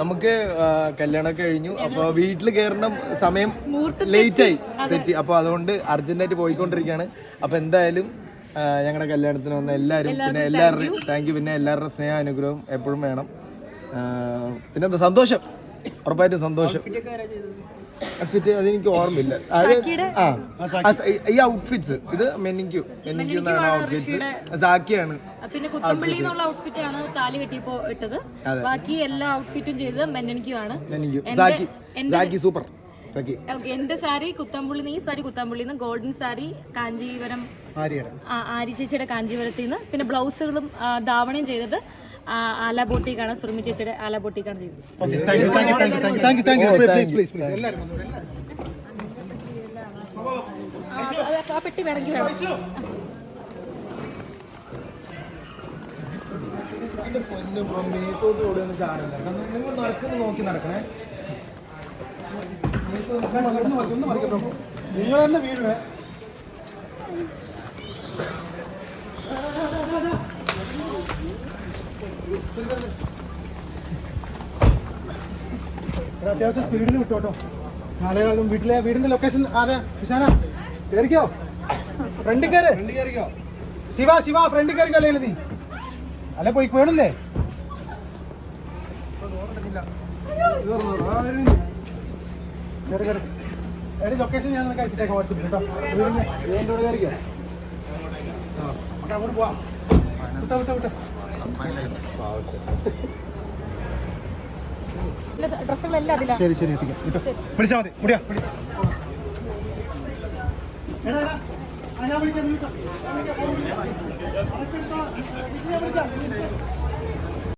നമുക്ക് കല്യാണം കല്യാണമൊക്കെ കഴിഞ്ഞു. അപ്പൊ വീട്ടിൽ കയറണം സമയം ലേറ്റ് ആയി. തെറ്റി. അപ്പൊ അതുകൊണ്ട് അർജന്റായിട്ട് പോയിക്കൊണ്ടിരിക്കുകയാണ്. അപ്പൊ എന്തായാലും ഞങ്ങളുടെ കല്യാണത്തിന് വന്ന എല്ലാവരും പിന്നെ എല്ലാവരുടെയും താങ്ക് യു പിന്നെ എല്ലാവരുടെ സ്നേഹ അനുഗ്രഹം എപ്പോഴും വേണം. പിന്നെന്താ? സന്തോഷം. ഉറപ്പായിട്ടും സന്തോഷം. ഔട്ട്ഫിറ്റ് അതെനിക്ക് ഓർമ്മയില്ല. അത് ഈ- ഔട്ട്ഫിറ്റ്സ് ഇത് മെനിക്യു മെനിക്യു എന്നാണ് ഔട്ട്ഫിറ്റ്സ് സാക്കിയാണ് പിന്നെ കുത്തമ്പള്ളി എന്നുള്ള ഔട്ട്ഫിറ്റ് ആണ് താലി കെട്ടിയപ്പോ ഇട്ടത്. ബാക്കി എല്ലാ ഔട്ട്ഫിറ്റും ചെയ്തത് മെന്നനിക്കുമാണ് മെനിക്യു സാക്കി. സാക്കി സൂപ്പർ. സാക്കി. എന്റെ സാരി കുത്തമ്പുള്ളി നീ സാരി കുത്തമ്പുള്ളിന്ന് ഗോൾഡൻ സാരി കാഞ്ചീപുരം ആ, ആരി ചേച്ചിയുടെ കാഞ്ചീപുരത്തിൽ നിന്ന് പിന്നെ ബ്ലൗസുകളും ധാവണയും ചെയ്തത് ആല ബോട്ടിക്കാണ് സുറുമി ചേച്ചിയുടെ ആല ബോട്ടിക്കാണ് ചെയ്തത്. പെട്ടി വേണമെങ്കിൽ നിങ്ങൾ നടക്കുന്നു നോക്കി നടക്കണേ. നിങ്ങൾ തന്നെ വീഴേ അത്യാവശ്യം സ്പീഡിൽ വിട്ടോട്ടോ നാളെ കാലം വീട്ടിലെ വീടിന്റെ ലൊക്കേഷൻ ആരാ വിശാന കയറിക്കോ ഫ്രണ്ടിൽ കയറി കയറിക്കോ ശിവ ശിവ ഫ്രണ്ടിൽ കയറിക്കോ അല്ലെങ്കിൽ നീ അല്ലെ പോയി വേണില്ലേ കയറി കയറി എടി ലൊക്കേഷൻ ഞാൻ നിനക്ക് അയച്ചിട്ടേക്കാം വാട്സപ്പിൽ കേട്ടോ. വീടിന്റെ കൂടെ കയറിക്കോ അങ്ങോട്ട് പോവാം. വിട്ടോ വിട്ടോ വിട്ടോ. ഡ്രസ്സുകളെല്ലാം അതിലാണ് ശരി ശരി എത്തിക്കാം. വിട്ടോ വിളിച്ചാൽ മതി. മുടിയാ. ഞാൻ വിളിക്കാം.